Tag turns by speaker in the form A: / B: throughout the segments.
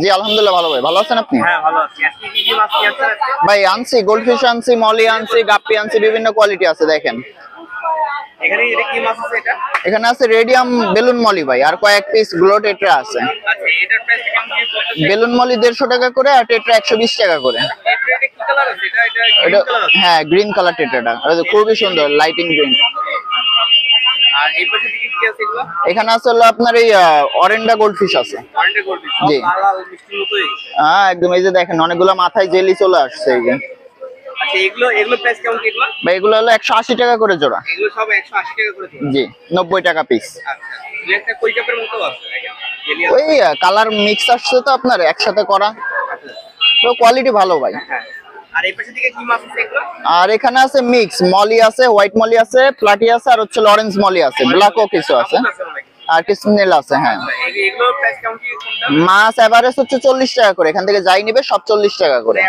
A: জি আলহামদুলিল্লাহ ভালো ভাই। ভালো আছেন আপনি?
B: হ্যাঁ
A: ভাই আনছি গোল্ডফিশ আনছি মলি আনছি গাপ্পি আনছি বিভিন্ন কোয়ালিটি আছে দেখেন।
B: এখানে এটা কি মাছ আছে এটা?
A: এখানে আছে রেডিয়াম বেলুন মলি ভাই আর কয়েক পিস গ্লো টেট্রা আছে।
B: আচ্ছা
A: বেলুন মলি দেড়শো টাকা করে আর টেট্রা একশো বিশ টাকা করে। হ্যাঁ গ্রিন কালার টেট্রাটা খুবই সুন্দর লাইটিং গ্রিন
B: আর এই পাশে কি আছে এগুলো?
A: এখানে আছে হলো আপনার এই অরেন্ডা গোল্ডফিশ আছে। জি।
B: লাল লাল মিষ্টি মতোই?
A: হ্যাঁ একদম এই যে দেখেন অনেকগুলো মাথায় জেলি চলে আসছে এই যে।
B: আচ্ছা এগুলো এগুলো প্রাইস কেমন কি এগুলো?
A: ভাই এগুলো হলো টাকা করে জোড়া।
B: এগুলো সব 180 টাকা করে দিন
A: জি নব্বই টাকা পিস
B: আচ্ছা একটা কই কাপের মতো আছে? দেখেন জেলি আছে।
A: ওই কালার মিক্স আসছে তো আপনার একসাথে করা। তো কোয়ালিটি ভালো ভাই।
B: হ্যাঁ। আর
A: এখানে আছে মিক্স মলি আছে হোয়াইট মলি আছে প্লাটি আছে আর হচ্ছে লরেন্স মলি আছে ব্ল্যাকও কিছু আছে। আর কিছু নীল আছে হ্যাঁ।
B: আচ্ছা,
A: মাছ এভারেজ হচ্ছে চল্লিশ টাকা করে এখান থেকে যাই নিবে সব চল্লিশ টাকা করে।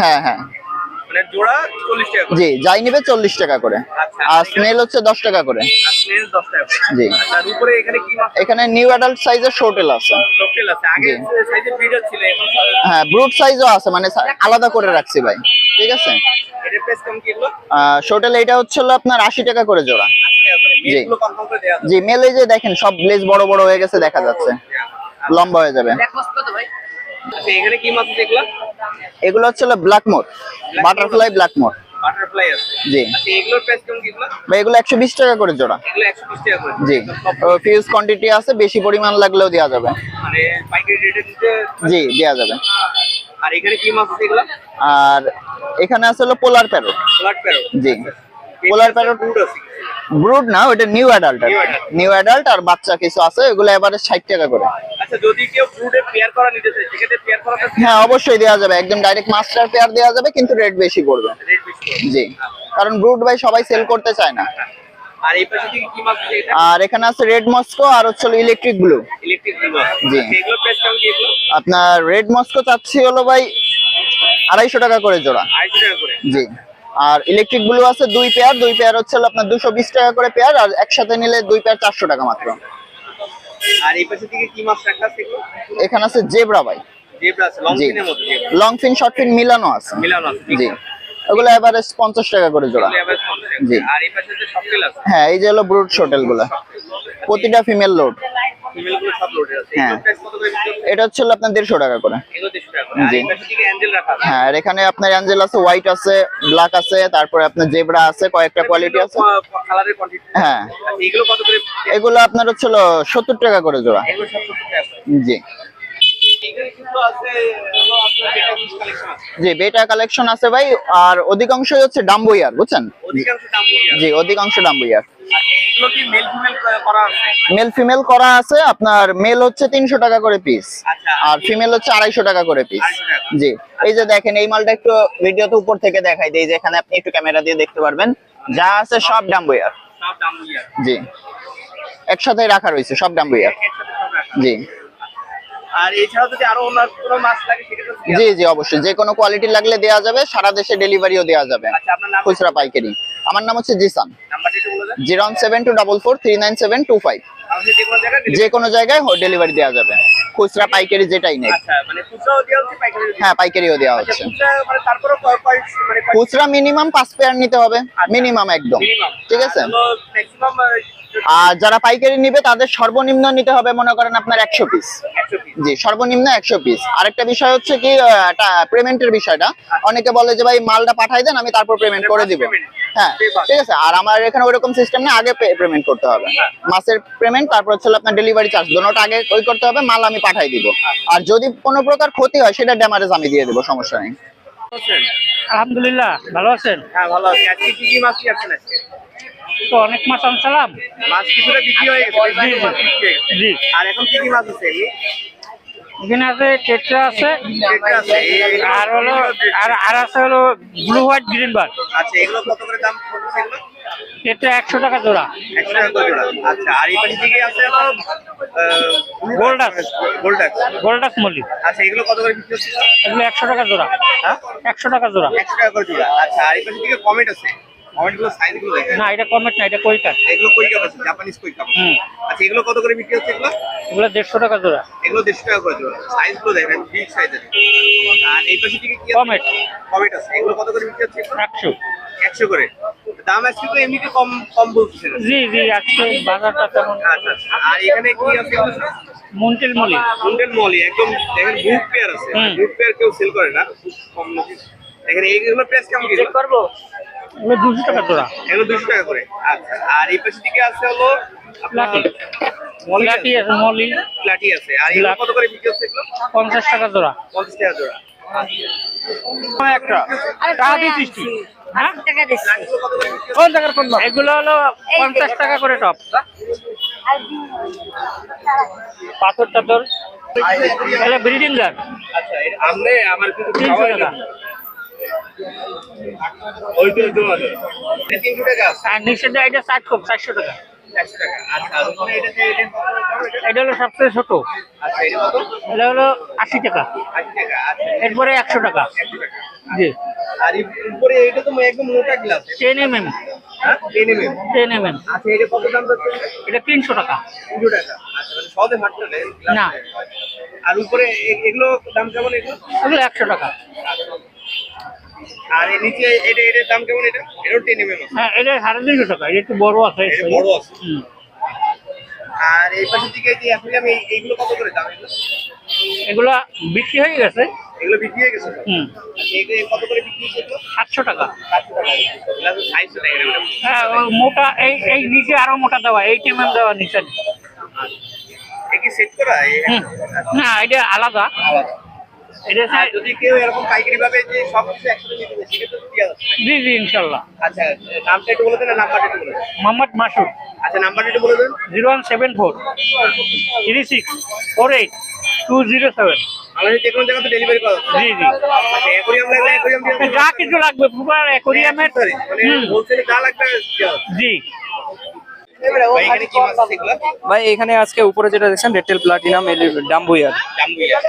A: হ্যাঁ হ্যাঁ।
B: মানে জোড়া 40 টাকা করে।
A: জি যাই নিবে চল্লিশ টাকা করে।
B: আচ্ছা।
A: আর স্নেল হচ্ছে দশ টাকা করে।
B: স্নেল 10 টাকা
A: জি।
B: আর উপরে এখানে কি মাছ
A: এখানে নিউ অ্যাডাল্ট সাইজের শোটেল আছে।
B: ককটেল আছে। আগে সাইজে ব্রিডার ছিল এখন
A: হ্যাঁ ব্রুট সাইজও আছে মানে আলাদা করে রাখছি ভাই। ঠিক আছে?
B: এটার প্রাইস কেমন কি এগুলো?
A: শোটেল এটা হচ্ছে আপনার আশি টাকা করে জোড়া।
B: 80 টাকা করে।
A: জি।
B: মেয়েগুলো কনফার্ম করে দেওয়া
A: জি মেলে যে দেখেন সব ব্লেজ বড় বড় হয়ে গেছে দেখা যাচ্ছে। লম্বা হয়ে যাবে।
B: আচ্ছা এখানে কি মাছ এগুলো?
A: হচ্ছে black moor butterfly black moor
B: butterfly আছে।
A: জি।
B: আচ্ছা এগুলোর প্রাইস কেমন কি এগুলো?
A: ভাই এগুলো একশো বিশ টাকা করে জোড়া।
B: এগুলো 120 টাকা করে।
A: জি। ফিউজ কোয়ান্টিটি আছে বেশি পরিমাণ লাগলেও দেওয়া যাবে।
B: মানে পাইকারি রেটে দিতে
A: জি দেওয়া যাবে।
B: আর এখানে কি মাছ আছে এগুলো?
A: আর এখানে আছে হলো পোলার প্যারোট জি। পোলার প্যারোট ব্রুড না ওটা নিউ অ্যাডাল্ট নিউ অ্যাডাল্ট আর বাচ্চা কিছু আছে এগুলো এবারে ষাট টাকা করে।
B: আচ্ছা যদি কেউ ফুডে পেয়ার করা নিতে চায় সেক্ষেত্রে পেয়ার করাটা
A: হ্যাঁ অবশ্যই দেওয়া যাবে। একদম ডাইরেক্ট মাস্টার পেয়ার দেওয়া যাবে কিন্তু রেট বেশি পড়বে।
B: রেট বেশি
A: জি। কারণ ব্রুড ভাই সবাই সেল করতে চায় না।
B: আর এই পাশে থেকে কি মাছ আছে
A: আর এখানে আছে রেড মস্কো আর হচ্ছে ইলেকট্রিক ব্লু
B: ইলেকট্রিক
A: জি।
B: এগুলো প্রাইস কেমন কি এগুলো
A: আপনার রেড মস্কো চাচ্ছি হলো ভাই আড়াইশো টাকা করে জোড়া।
B: আড়াইশো টাকা করে।
A: জি। আর ইলেকট্রিক ব্লু আছে দুই পেয়ার দুই পেয়ার হচ্ছে আপনার দুশো বিশ টাকা করে পেয়ার আর একসাথে নিলে দুই পেয়ার চারশো টাকা মাত্র।
B: আর এই পাশে থেকে কি মাছ রাখা আছে
A: এখানে আছে জেব্রা ভাই।
B: জেব্রা আছে লং ফিনের মতো
A: লং ফিন শর্ট ফিন মিলানো আছে।
B: মিলানো আছে
A: জি। ওগুলো এভারেজ পঞ্চাশ টাকা করে জোড়া।
B: 50।
A: জি।
B: আর এই পাশে যে আছে?
A: হ্যাঁ এই যে হলো ব্রুড শোটেলগুলা। প্রতিটা ফিমেল লোড
B: ফিমেলগুলো সব লোডেড আছে।
A: হ্যাঁ। এটা হচ্ছে আপনার দেড়শো টাকা করে।
B: এগুলো 150 টাকা করে। আর
A: জি।
B: পাশে অ্যাঞ্জেল রাখা আছে?
A: হ্যাঁ আর এখানে আপনার অ্যাঞ্জেল আছে হোয়াইট আছে ব্ল্যাক আছে তারপরে আপনার জেব্রা আছে কয়েকটা কোয়ালিটি আছে।
B: কালারের কোয়ান্টিটি
A: হ্যাঁ।
B: এগুলো কত করে
A: এগুলো আপনার হচ্ছে হলো সত্তর টাকা করে জোড়া।
B: এগুলো 70 টাকা
A: জি। জি বেটা কালেকশন আছে ভাই আর অধিকাংশই হচ্ছে ডাম্বুইয়ার বুঝছেন? জি অধিকাংশ ডাম্বুইয়ার
B: মেল ফিমেল করা আছে?
A: আপনার মেল হচ্ছে তিনশো টাকা করে পিস
B: আচ্ছা।
A: আর ফিমেল হচ্ছে আড়াইশো টাকা করে পিস জি এই যে দেখেন এই মালটা একটু ভিডিওতে উপর থেকে দেখাই দেই যেখানে আপনি একটু ক্যামেরা দিয়ে দেখতে পারবেন। যা আছে সব
B: আর
A: জি একসাথে রাখা রয়েছে সব
B: রাখা
A: জি। জি জি অবশ্যই। যে কোনো কোয়ালিটি লাগলে দেওয়া যাবে সারা দেশে ডেলিভারিও দেওয়া যাবে।
B: আচ্ছা
A: খুচরা পাইকারি। আমার নাম হচ্ছে Zisan. Zero seven two double four three nine seven two five.
B: যে কোনো জায়গায়
A: ডেলিভারি দেওয়া যাবে। খুচরা পাইকারি যেটাই নেই
B: আচ্ছা মানে
A: হ্যাঁ পাইকারিও দেওয়া
B: আচ্ছা
A: হচ্ছে।
B: খুচরা মানে মানে
A: মিনিমাম পাঁচ পেয়ার নিতে হবে। মিনিমাম একদম। ঠিক আছে? আর যারা পাইকারি নিবে তাদের সর্বনিম্ন নিতে হবে মনে করেন আপনার একশো পিস
B: একশো পিস
A: জি সর্বনিম্ন একশো পিস আরেকটা বিষয় হচ্ছে কি পেমেন্টের বিষয়টা। অনেকে বলে যে ভাই মালটা পাঠাই দেন আমি তারপর পেমেন্ট করে দিব। হ্যাঁ ঠিক আছে। আর আমার এখানে ওইরকম সিস্টেম না আগে পেমেন্ট করতে হবে। মাসের পেমেন্ট তারপর হচ্ছে আপনার ডেলিভারি চার্জ দুটোটা আগে ওই করতে হবে মাল আমি পাঠাই দিব। আর যদি কোনো প্রকার ক্ষতি হয় সেটা ড্যামারেজ আমি দিয়ে দেবো সমস্যা নেই।
C: আলহামদুলিল্লাহ ভালো আছেন?
B: হ্যাঁ ভালো আছি। আজকে কি কি মাছ আছেন আজকে?
C: তো অনেক মাছ আনছিলাম।
B: মাছ কিছুটা বিক্রি হয়ে গেছে
C: জি,
B: হয়ে আর এখন কি কি মাছ আছে?
C: এখানে আছে টেট্রা আছে আর হলো আর আর আছে হলো ব্লু হোয়াইট গ্রিন বার
B: আচ্ছা এগুলো কত করে দাম পড়ছে এগুলো?
C: একশো টাকা জোড়া।
B: একশো টাকা জোড়া। আচ্ছা আর এই পাশে দিকে আছে হলো
C: গোল্ডাস।
B: গোল্ডাস
C: গোল্ডাস মল্লি
B: আচ্ছা এগুলো কত করে বিক্রি হচ্ছে?
C: এগুলো একশো টাকা জোড়া।
B: হ্যাঁ?
C: একশো টাকা জোড়া।
B: একশো টাকা করে জোড়া। আচ্ছা আর এই পাশে দিকে কমেট আছে। কমেন্টগুলো সাইজগুলো দেখেন।
C: না এটা কমেট না এটা কই
B: এগুলো কই কাপ আছে? জাপানিজ কই কাপ
C: হুম।
B: আচ্ছা এগুলো কত করে বিক্রি হচ্ছে এগুলো?
C: এগুলো দেড়শো টাকা জোড়া।
B: এগুলো দেড়শো টাকা করে জোড়া। সাইজগুলো দেখেন বিগ সাইজের আর এই পাশে দিকে কি আছে?
C: কমেট।
B: কমেট আছে। এগুলো কত করে বিক্রি হচ্ছে এগুলো?
C: একশো।
B: একশো করে। দাম আজকে তো এমনিতে কম কম বলতেছে। না।
C: জি জি একশো বাজারটা তেমন।
B: আচ্ছা আচ্ছা। আর এখানে কি আছে?
C: মুন্টেল মলি।
B: মুন্ডেল মলি একদম দেখেন বুক পেয়ার আছে। বুক পেয়ার কেউ সেল করে না। কম দেখেন এইগুলো প্রাইস কেমন কি?
C: করব। এগুলো দুশো টাকা জোড়া।
B: এগুলো দুশো টাকা করে। আচ্ছা আর এই পাশে দিকে আছে হলো আপনার
C: প্লাটি
B: মলি
C: আছে। মলি।
B: প্লাটি আছে। আর এগুলো কত করে বিক্রি হচ্ছে এগুলো?
C: পঞ্চাশ টাকা জোড়া।
B: পঞ্চাশ টাকা জোড়া।
C: একটা। টাকা দিয়ে সৃষ্টি। হ্যাঁ?
D: টাকা দিচ্ছি।
B: এগুলো কত করে বিক্রি হচ্ছে?
C: কোন টাকার কোন এগুলো হলো পঞ্চাশ টাকা করে টপ। পাথর টাথর। এটা ব্রিডিং
B: আচ্ছা আমার
C: তিনশো টাকা।
B: তো তিনশো টাকা
C: আর এটা ষাট কম চারশো টাকা।
B: এটা
C: হলো সবচেয়ে ছোট।
B: এটা
C: হলো আশি টাকা। এরপরে একশো টাকা। জি।
B: আর উপরে এটা তো একদম মোটা glass
C: ten M M.
B: Ten M
C: ten M. M
B: আচ্ছা এটা কত দাম
C: এটা তিনশো টাকা।
B: তিনশো আচ্ছা মানে
C: না।
B: আর উপরে এগুলো দাম কেমন এগুলো?
C: এগুলো একশো টাকা।
B: আর এর নিচে এটা এটার দাম কেমন এটা? এটাও টেন এম এম
C: হ্যাঁ এটা সাড়ে তিনশো টাকা এটা একটু বড় আছে।
B: বড় আছে। আর এই পাশের দিকে যে অ্যাকুরিয়াম এই এইগুলো কত করে দাম এগুলো?
C: এগুলো বিক্রি হয়ে গেছে।
B: এগুলো বিক্রি হয়ে গেছে?
C: হুম।
B: আচ্ছা, এগুলো কত করে বিক্রি হচ্ছে এগুলো?
C: সাতশো টাকা। হ্যাঁ মোটা এই এই নিচে আরও মোটা দেওয়া এইট এম এম দেওয়া নিচে।
B: করা?
C: না এটা আলাদা।
B: আলাদা।
C: এটা
B: আর
C: হচ্ছে-
B: যদি কেউ এরকম পাইকারি ভাবে যে সব কিছু একসাথে নিতে চায় সেক্ষেত্রে তো দেওয়া যাচ্ছে
C: জি জি ইনশাল্লাহ।
B: আচ্ছা নামটা একটু বলে দেন আর নাম্বারটা একটু বলে দেন।
C: মোহাম্মদ মাসুদ।
B: আচ্ছা নাম্বারটা একটু বলে দেন।
C: Zero one seven four. Three six four eight two zero seven.
B: আমাদের যে কোনো জায়গাতে ডেলিভারি করা
C: জি জি।
B: আচ্ছা অ্যাকোরিয়াম অ্যাকোরিয়াম
C: যা কিছু লাগবে পুরো অ্যাকোরিয়ামের
B: মানে হোলসেলে যা লাগবে
C: জি।
B: ভাই, এখানে
E: আজকে উপরে যেটা দেখছেন রেটেল প্লাটিনাম ডাম্বুয়ার।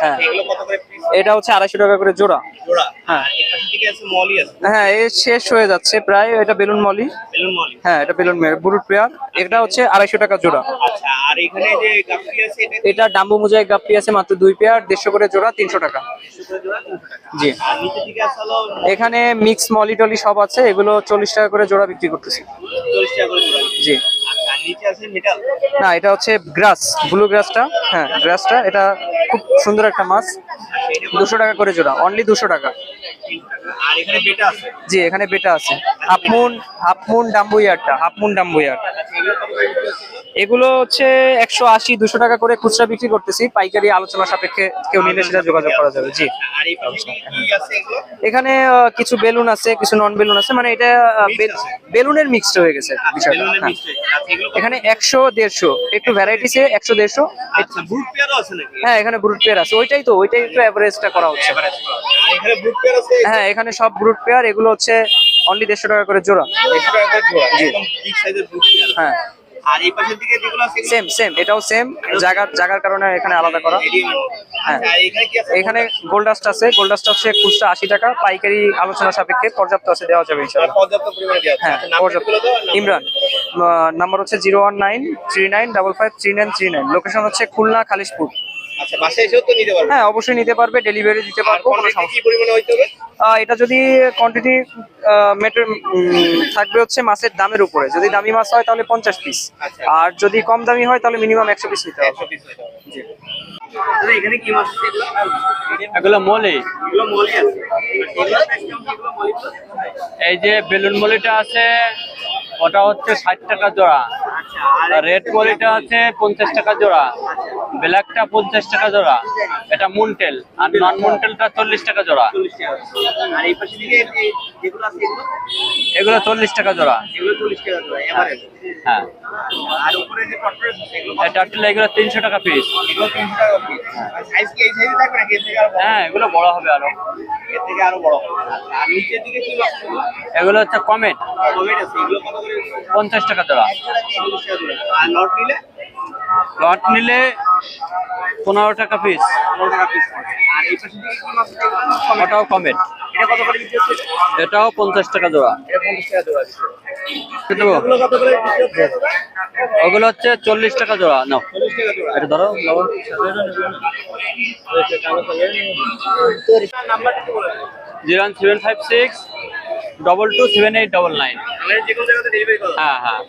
E: হ্যাঁ। এটা হচ্ছে আড়াইশো টাকা করে জোড়া। হ্যাঁ। হ্যাঁ এ শেষ হয়ে যাচ্ছে প্রায় এটা বেলুন মলি। হ্যাঁ এটা বেলুন বুরুট পেয়ার। এটা হচ্ছে আড়াইশো টাকা জোড়া।
B: আচ্ছা, এটা?
E: ডাম্বু মোজাই গাপ্পি আছে মাত্র দুই পেয়ার দেড়শো করে জোড়া তিনশো টাকা। জি। এখানে মিক্স মলি টলি সব আছে এগুলো চল্লিশ টাকা করে জোড়া বিক্রি করতেছি। জি। না এটা হচ্ছে গ্রাস ব্লু গ্রাসটা হ্যাঁ গ্রাসটা এটা খুব সুন্দর একটা মাছ? দুশো টাকা করে জোড়া অনলি দুশো টাকা।
B: আর এখানে বেটা আছে?
E: জি এখানে বেটা আছে। হাফমুন হাফমুন ডাম্বুয়ারটা হাফমুন ডাম্বুয়ার
B: আচ্ছা, এগুলো হচ্ছে
E: একশো আশি দুশো টাকা করে খুচরা বিক্রি করতেছি। পাইকারি আলোচনা সাপেক্ষে কেউ নিলে সেটা যোগাযোগ করা যাবে। জি। এখানে কিছু বেলুন আছে কিছু নন বেলুন আছে। মানে এটা। বেলুনের মিক্সড হয়ে গেছে
B: আচ্ছা,
E: বিষয়টা হ্যাঁ।
B: আচ্ছা?
E: এখানে একশো দেড়শো। একটু ভ্যারাইটিসে একশো দেড়শো।
B: আচ্ছা?
E: হ্যাঁ এখানে ব্রুট পেয়ার আছে। ওইটাই তো ওইটাই একটু অ্যাভারেজটা করা হচ্ছে। হ্যাঁ এখানে সব ব্রুট পেয়ার এগুলো হচ্ছে অনলি দেড়শো টাকা করে জোড়া। হ্যাঁ।
B: আর এই পাশের দিকে যেগুলো আছে
E: সেম সেম এটাও সেম জায়গার জায়গার কারণে এখানে আলাদা করা। হ্যাঁ।
B: আচ্ছা, এখানে কি আছে?
E: এখানে গোল্ডাস্ট আছে গোল্ডাস্ট হচ্ছে খুচরা আশি টাকা পাইকারি আলোচনা সাপেক্ষে পর্যাপ্ত আছে দেওয়া যাবে ইনশাআল্লাহ।
B: পর্যাপ্ত পরিমাণে দেওয়া আছে।
E: হ্যাঁ
B: আচ্ছা,
E: পর্যাপ্ত। ইমরান নাম্বার হচ্ছে zero one nine three nine double five three nine three nine location হচ্ছে খুলনা খালিশপুর।
B: আচ্ছা, বাসায় এসেও তো নিতে পারবে।
E: হ্যাঁ অবশ্যই নিতে পারবে ডেলিভারি দিতে পারব কোনো সমস্যা
B: কি পরিমাণে হইতে হবে?
E: আহ, এটা যদি কোয়ান্টিটি মেটার থাকবে হচ্ছে মাছের দামের উপরে যদি দামি মাছ হয় তাহলে পঞ্চাশ পিস
B: আচ্ছা।
E: আর যদি কম দামি হয় তাহলে মিনিমাম একশো পিস নিতে হবে
B: 100 piece হইতে হবে। দাদা, এখানে কি মাছ আছে এগুলো?
C: এগুলো মলি? এই যে বেলুন মলিটা আছে ওটা হচ্ছে ষাট টাকা জোড়া
B: আচ্ছা,
C: রেড কোয়ালিটা আছে পঞ্চাশ টাকা জোড়া ব্ল্যাকটা পঞ্চাশ টাকা জোড়া এটা মুনটেল আর নন মুনটেলটা চল্লিশ টাকা জোড়া
B: 40 টাকা। আর এই পাশে দিকে যে- যেগুলো আছে এগুলো?
C: চল্লিশ টাকা জোড়া
B: এগুলো 40 টাকা জোড়া।
C: হ্যাঁ।
B: আর উপরে যে টপরেস আছে, এগুলো
C: এগুলো তিনশো টাকা পিস
B: এগুলো 300 টাকা piece। আর কি? এই size থাকবে নাকি এর থেকে আরও
C: হ্যাঁ এগুলো বড় হবে আরও।
B: এর থেকে আরও বড় হবে। আর নিচের দিকে কি মাছ
C: এগুলো হচ্ছে কমেট
B: Comment আছে, এগুলো কত করে?
C: পঞ্চাশ টাকা জোড়া
B: 40 টাকা জোড়া। আর লট নিলে?
C: লট নিলে পনেরো টাকা পিস
B: 15 টাকা piece পড়বে। আর এই পাশে দিকে কি মাছ আছে? এগুলো?
C: ওটাও কমেট
F: এটাও পঞ্চাশ টাকা জোড়া
B: পঞ্চাশ টাকা জোড়া
F: ওগুলো হচ্ছে চল্লিশ টাকা জোড়া, নাও। এটা ধরো
B: zero.
F: Zero seven five six double two seven eight double nine হ্যাঁ হ্যাঁ।